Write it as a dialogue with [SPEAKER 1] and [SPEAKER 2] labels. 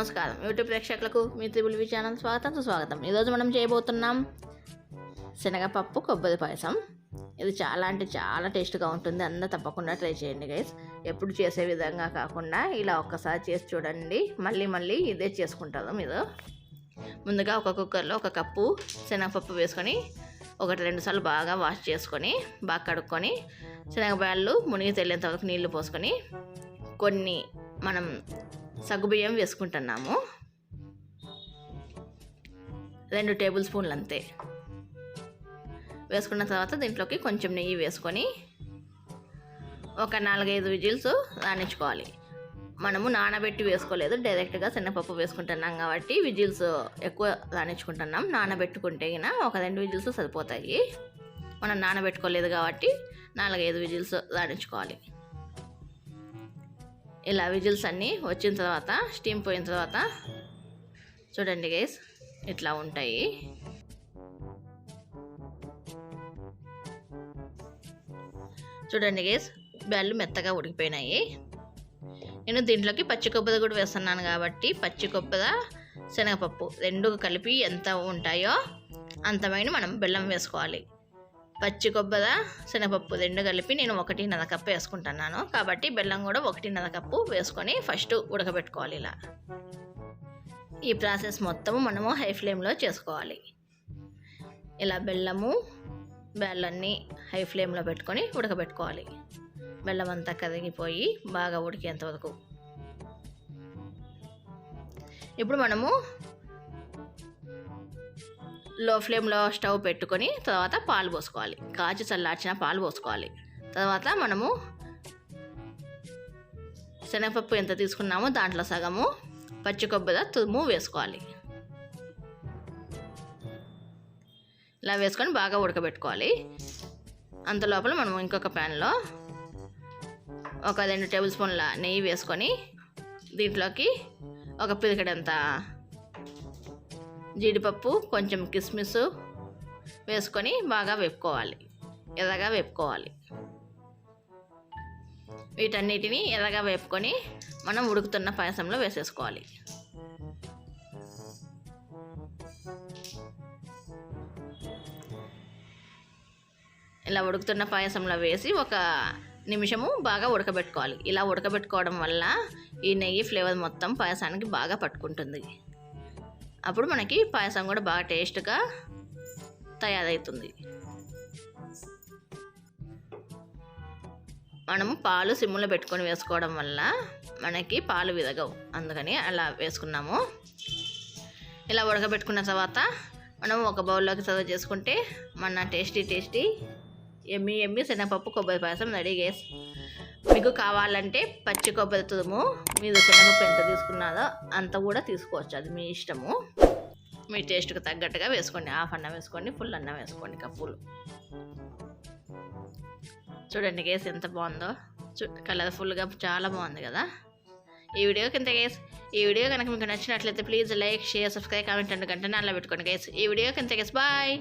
[SPEAKER 1] నమస్కారం. యూట్యూబ్ ప్రేక్షకులకు మీ triple channel స్వాగతం. సుస్వాగతం ఈరోజు మనం చేయబోతున్నాం శనగపప్పు కొబ్బరి పాయసం. ఇది చాలా అంటే చాలా టేస్ట్గా ఉంటుంది. అందరూ తప్పకుండా ట్రై చేయండి గైస్. ఎప్పుడు చేసే విధంగా కాకుండా ఇలా ఒక్కసారి చేసి చూడండి. మళ్ళీ మళ్ళీ ఇదే చేసుకుంటారు మీరు. ముందుగా ఒక కుక్కర్లో ఒక కప్పు శనగపప్పు వేసుకొని ఒకటి రెండు సార్లు బాగా వాష్ చేసుకొని బాగా కడుక్కొని శనగబాయలు మునిగి తెల్లేంత వరకు నీళ్ళు పోసుకొని కొన్ని మనం సగ్గుబియ్యం వేసుకుంటున్నాము. రెండు టేబుల్ స్పూన్లు అంతే. వేసుకున్న తర్వాత దీంట్లోకి కొంచెం నెయ్యి వేసుకొని ఒక నాలుగైదు విజిల్స్ రాణించుకోవాలి. మనము నానబెట్టి వేసుకోలేదు. డైరెక్ట్గా శనగపప్పు వేసుకుంటున్నాం కాబట్టి విజిల్స్ ఎక్కువ రాణించుకుంటున్నాం. నానబెట్టుకుంటే గిన ఒక రెండు విజిల్స్ సరిపోతాయి. మనం నానబెట్టుకోలేదు కాబట్టి నాలుగైదు విజిల్స్ రాణించుకోవాలి. ఇలా విజిల్స్ అన్నీ వచ్చిన తర్వాత స్టీమ్ పోయిన తర్వాత చూడండి గైస్ ఇట్లా ఉంటాయి. చూడండి గైస్ బ్యాళ్ళు మెత్తగా ఉడికిపోయినాయి. నేను దీంట్లోకి పచ్చి కొబ్బరి కూడా వేస్తున్నాను కాబట్టి పచ్చి కొబ్బరి శనగపప్పు రెండు కలిపి ఎంత ఉంటాయో అంతమైన మనం బెల్లం వేసుకోవాలి. పచ్చి కొబ్బరి శనగపప్పు రెండు కలిపి నేను ఒకటిన్నర కప్పు వేసుకుంటున్నాను. కాబట్టి బెల్లం కూడా ఒకటిన్నర కప్పు వేసుకొని ఫస్ట్ ఉడకబెట్టుకోవాలి ఇలా. ఈ ప్రాసెస్ మొత్తము మనము హై ఫ్లేమ్లో చేసుకోవాలి. ఇలా బెల్లము బెల్లన్ని హై ఫ్లేమ్లో పెట్టుకొని ఉడకబెట్టుకోవాలి. బెల్లం అంతా కరిగిపోయి బాగా ఉడికేంత వరకు. ఇప్పుడు మనము లో ఫ్లేమ్లో స్టవ్ పెట్టుకొని తర్వాత పాలు పోసుకోవాలి. కాచి చల్లార్చిన పాలు పోసుకోవాలి. తర్వాత మనము శనగపప్పు ఎంత తీసుకున్నామో దాంట్లో సగము పచ్చి కొబ్బరి తురుము వేసుకోవాలి. ఇలా వేసుకొని బాగా ఉడకబెట్టుకోవాలి. అంత లోపల మనం ఇంకొక ప్యాన్లో ఒక రెండు టేబుల్ స్పూన్ల నెయ్యి వేసుకొని దీంట్లోకి ఒక పిరికడంత జీడిపప్పు కొంచెం కిస్మిస్ వేసుకొని బాగా వేపుకోవాలి. ఎర్రగా వేపుకోవాలి. వీటన్నిటిని ఎర్రగా వేపుకొని మనం ఉడుకుతున్న పాయసంలో వేసేసుకోవాలి. ఇలా ఉడుకుతున్న పాయసంలో వేసి ఒక నిమిషము బాగా ఉడకబెట్టుకోవాలి. ఇలా ఉడకబెట్టుకోవడం వల్ల ఈ నెయ్యి ఫ్లేవర్ మొత్తం పాయసానికి బాగా పట్టుకుంటుంది. అప్పుడు మనకి పాయసం కూడా బాగా టేస్ట్గా తయారవుతుంది. మనము పాలు సిమ్లో పెట్టుకొని వేసుకోవడం వల్ల మనకి పాలు విరగవు. అందుకని అలా వేసుకున్నాము. ఇలా ఉడకబెట్టుకున్న తర్వాత మనం ఒక బౌల్లోకి సర్వ్ చేసుకుంటే మన టేస్టీ టేస్టీ ఎమ్మి ఎమ్మి శనగపప్పు కొబ్బరి పాయసం రెడీ చేసి మీకు కావాలంటే పచ్చి కొబ్బరి తురుము మీరు శనగపప్పు ఎంత తీసుకున్నారో అంత కూడా తీసుకోవచ్చు. అది మీ ఇష్టము. మీ టేస్ట్కి తగ్గట్టుగా వేసుకోండి. హాఫ్ అన్నం వేసుకోండి ఫుల్ అన్నం వేసుకోండి కప్పులు. చూడండి కేసు ఎంత బాగుందో. కలర్ఫుల్గా చాలా బాగుంది కదా. ఈ వీడియో కింద గేస్ ఈ వీడియో కనుక మీకు నచ్చినట్లయితే please like share subscribe comment and గంట నాలో పెట్టుకోండి గేస్ ఈ వీడియో కింద గేస్ బాయ్